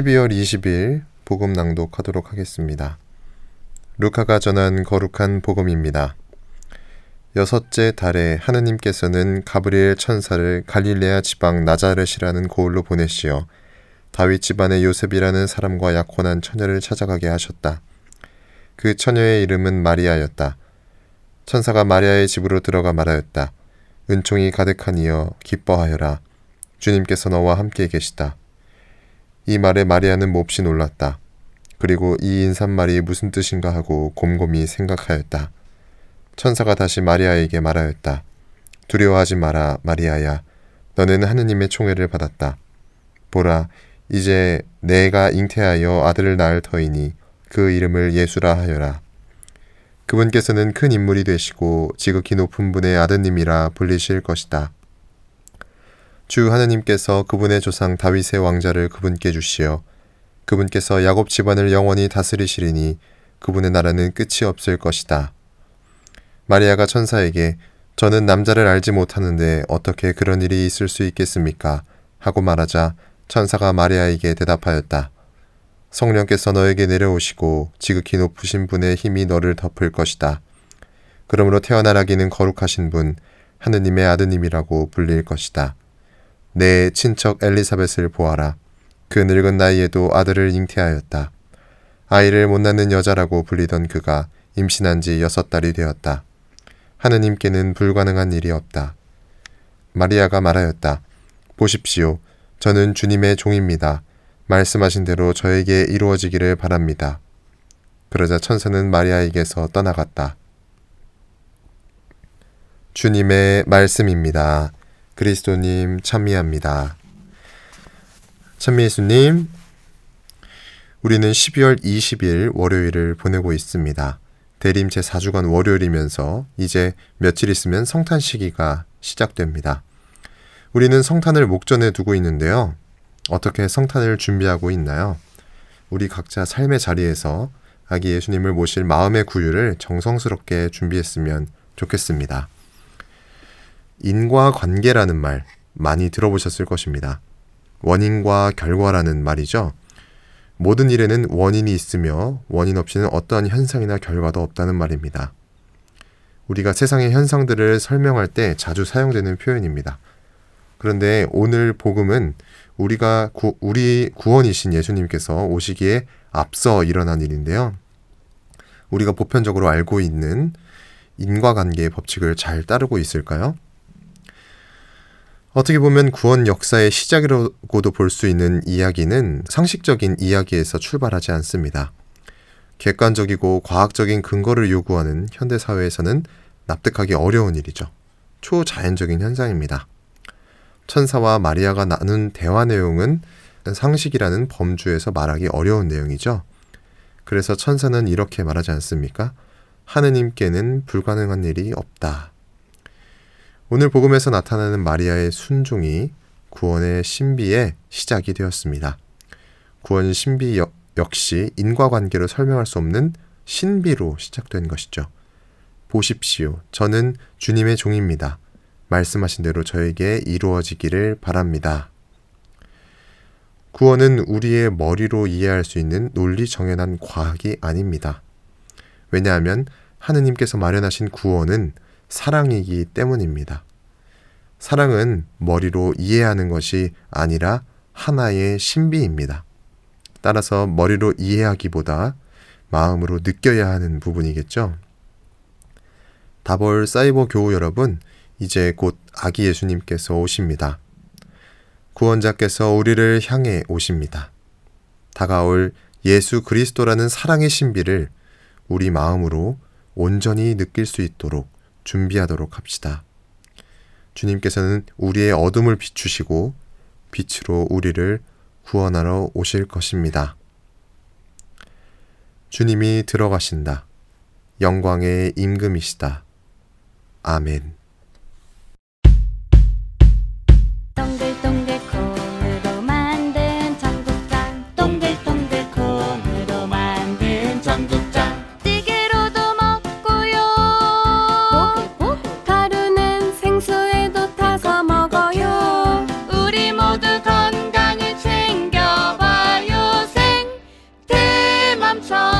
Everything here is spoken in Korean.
12월 20일 복음 낭독하도록 하겠습니다. 루카가 전한 거룩한 복음입니다. 여섯째 달에 하느님께서는 가브리엘 천사를 갈릴레아 지방 나자렛이라는 고을로 보내시어 다윗 집안의 요셉이라는 사람과 약혼한 처녀를 찾아가게 하셨다. 그 처녀의 이름은 마리아였다. 천사가 마리아의 집으로 들어가 말하였다. 은총이 가득하니여 기뻐하여라. 주님께서 너와 함께 계시다. 이 말에 마리아는 몹시 놀랐다. 그리고 이 인사말이 무슨 뜻인가 하고 곰곰이 생각하였다. 천사가 다시 마리아에게 말하였다. 두려워하지 마라, 마리아야. 너는 하느님의 총애를 받았다. 보라, 이제 내가 잉태하여 아들을 낳을 터이니 그 이름을 예수라 하여라. 그분께서는 큰 인물이 되시고 지극히 높은 분의 아드님이라 불리실 것이다. 주 하느님께서 그분의 조상 다윗의 왕자를 그분께 주시어 그분께서 야곱 집안을 영원히 다스리시리니 그분의 나라는 끝이 없을 것이다. 마리아가 천사에게 저는 남자를 알지 못하는데 어떻게 그런 일이 있을 수 있겠습니까? 하고 말하자 천사가 마리아에게 대답하였다. 성령께서 너에게 내려오시고 지극히 높으신 분의 힘이 너를 덮을 것이다. 그러므로 태어날 아기는 거룩하신 분, 하느님의 아드님이라고 불릴 것이다. 내 친척 엘리사벳을 보아라. 그 늙은 나이에도 아들을 잉태하였다. 아이를 못 낳는 여자라고 불리던 그가 임신한 지 여섯 달이 되었다. 하느님께는 불가능한 일이 없다. 마리아가 말하였다. 보십시오. 저는 주님의 종입니다. 말씀하신 대로 저에게 이루어지기를 바랍니다. 그러자 천사는 마리아에게서 떠나갔다. 주님의 말씀입니다. 그리스도님 참미합니다. 참미예수님, 우리는 12월 20일 월요일을 보내고 있습니다. 대림 제4주간 월요일이면서 이제 며칠 있으면 성탄 시기가 시작됩니다. 우리는 성탄을 목전에 두고 있는데요. 어떻게 성탄을 준비하고 있나요? 우리 각자 삶의 자리에서 아기 예수님을 모실 마음의 구유를 정성스럽게 준비했으면 좋겠습니다. 인과관계라는 말 많이 들어보셨을 것입니다. 원인과 결과라는 말이죠. 모든 일에는 원인이 있으며 원인 없이는 어떠한 현상이나 결과도 없다는 말입니다. 우리가 세상의 현상들을 설명할 때 자주 사용되는 표현입니다. 그런데 오늘 복음은 우리가 구, 우리 구원이신 예수님께서 오시기에 앞서 일어난 일인데요. 우리가 보편적으로 알고 있는 인과관계의 법칙을 잘 따르고 있을까요? 어떻게 보면 구원 역사의 시작이라고도 볼 수 있는 이야기는 상식적인 이야기에서 출발하지 않습니다. 객관적이고 과학적인 근거를 요구하는 현대 사회에서는 납득하기 어려운 일이죠. 초자연적인 현상입니다. 천사와 마리아가 나눈 대화 내용은 상식이라는 범주에서 말하기 어려운 내용이죠. 그래서 천사는 이렇게 말하지 않습니까? 하느님께는 불가능한 일이 없다. 오늘 복음에서 나타나는 마리아의 순종이 구원의 신비의 시작이 되었습니다. 구원 신비 역, 역시 인과관계로 설명할 수 없는 신비로 시작된 것이죠. 보십시오. 저는 주님의 종입니다. 말씀하신 대로 저에게 이루어지기를 바랍니다. 구원은 우리의 머리로 이해할 수 있는 논리 정연한 과학이 아닙니다. 왜냐하면 하느님께서 마련하신 구원은 사랑이기 때문입니다. 사랑은 머리로 이해하는 것이 아니라 하나의 신비입니다. 따라서 머리로 이해하기보다 마음으로 느껴야 하는 부분이겠죠. 다벌 사이버 교우 여러분, 이제 곧 아기 예수님께서 오십니다. 구원자께서 우리를 향해 오십니다. 다가올 예수 그리스도라는 사랑의 신비를 우리 마음으로 온전히 느낄 수 있도록 준비하도록 합시다. 주님께서는 우리의 어둠을 비추시고 빛으로 우리를 구원하러 오실 것입니다. 주님이 들어가신다. 영광의 임금이시다. 아멘. I'm trying.